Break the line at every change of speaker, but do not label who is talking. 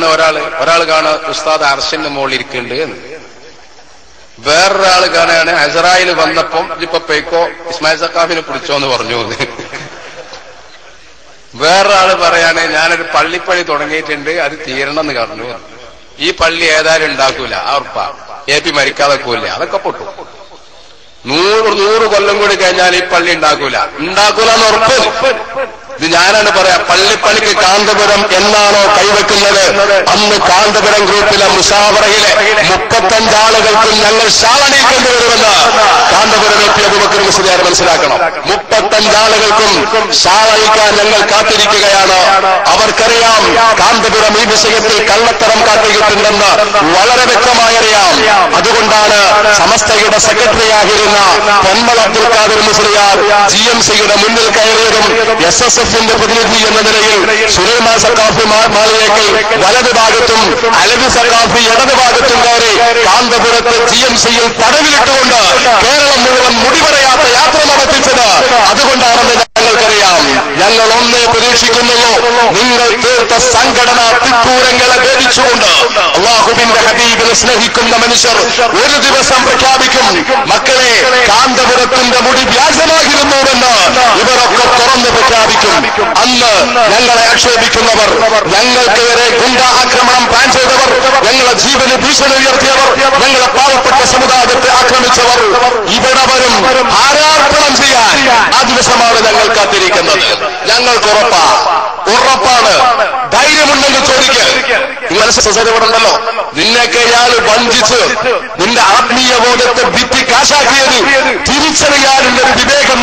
എന്താണ് ഒരാൾ ഒരാൾ കാണാ ഉസ്താദ് അർശന്റെ മുകളിൽ ഇരിക്കുന്നുണ്ട് എന്ന്. വേറൊരാൾ കാണുകയാണ് ഹസറായിൽ വന്നപ്പം ഇപ്പൊ പെയ്ക്കോ ഇസ്മായിൽ സക്കാഫിനെ പറഞ്ഞു എന്ന്. വേറൊരാൾ പറയാണ് ഞാനൊരു പള്ളിപ്പണി തുടങ്ങിയിട്ടുണ്ട് അത് തീരണം എന്ന് പറഞ്ഞു ഈ പള്ളി ഏതായാലും ഉണ്ടാക്കൂല ആ ഉറപ്പാ. എ പി മരിക്കാതെ പോയില്ല അതൊക്കെ പൊട്ടു. നൂറ് നൂറ് കൊല്ലം കൂടി കഴിഞ്ഞാൽ ഈ പള്ളി ഉണ്ടാക്കൂല. ഉണ്ടാക്കൂലെന്ന് ഉറപ്പ്. ഇത് ഞാനാണ് പറയാ പള്ളിപ്പണിക്ക് കാന്തപുരം എന്നാണോ കൈവെക്കുന്നത്? അന്ന് കാന്തപുരം ഗ്രൂപ്പിലെ മുഷാവറയിലെ മുപ്പത്തഞ്ചാളുകൾക്കും ഞങ്ങൾ ശാളണീക്കേണ്ടി വരുമെന്ന് കാന്തപുരം എത്തിയ അബുബക്കർ മുസ്ലിയാർ മനസ്സിലാക്കണം. മുപ്പത്തഞ്ചാളുകൾക്കും ശാളണിക്കാൻ ഞങ്ങൾ കാത്തിരിക്കുകയാണ്. അവർക്കറിയാം കാന്തപുരം ഈ വിഷയത്തിൽ കള്ളത്തരം കാട്ടിയിട്ടുണ്ടെന്ന് വളരെ വ്യക്തമായി അറിയാം അതുകൊണ്ടാണ് സമസ്തയുടെ സെക്രട്ടറിയായിരുന്ന പൊന്മൽ അബ്ദുൽ ഖാദർ മുസ്ലിയാർ ജി എം സിയുടെ മുന്നിൽ കയറിയതും എസ് എസ് എഫിന്റെ പ്രതിനിധി എന്ന നിലയിൽ സുലൈമാൻ സക്കാഫി മാളിയേക്കൽ വലത് ഭാഗത്തും അലവി സക്കാഫി ഇടത് ഭാഗത്തും കയറി കാന്തപുരത്ത് ജി എം സിയിൽ തടവിലിട്ടുകൊണ്ട് കേരളം മുഴുവൻ മുടിപറയാത്ത യാത്ര പ്രതീക്ഷിക്കുന്നുള്ളൂ നിങ്ങൾ തീർത്ത സംഘടന തിക്കൂരങ്ങളെ ഭേദിച്ചുകൊണ്ട് അള്ളാഹുബിന്റെ ഹബീബിനെ സ്നേഹിക്കുന്ന മനുഷ്യർ ഒരു ദിവസം പ്രഖ്യാപിക്കും മക്കളെ കാന്തപുരത്തിന്റെ മുടി വ്യാജമായിരുന്നുവെന്ന് ഇവരൊക്കെ തുറന്ന് പ്രഖ്യാപിക്കും. അന്ന് ഞങ്ങളെ ആക്ഷേപിക്കുന്നവർ വരെ ഗുണ്ട ആക്രമണം പ്ലാൻ ചെയ്തവർ ഞങ്ങളെ ജീവന് ഭീഷണി ഉയർത്തിയവർ ഞങ്ങളെ പാവപ്പെട്ട സമുദായത്തെ ആക്രമിച്ചവർ ഇവിടെ വരും ആരാർപ്പണം ചെയ്യാൻ ആ ദിവസമാണ് ഞങ്ങൾ കാത്തിരിക്കുന്നത്. ഞങ്ങൾക്ക് ഉറപ്പാ. ഉറപ്പാണ്. ധൈര്യമുണ്ടെങ്കിൽ ചോദിക്കുക മനസ്സിലോ നിന്നെയൊക്കെ ഇയാൾ വഞ്ചിച്ച് നിന്റെ ആത്മീയ ബോധത്തെ ഭിത്തി കാശാക്കിയത് തിരിച്ചറിയാനുള്ള ഒരു വിവേകം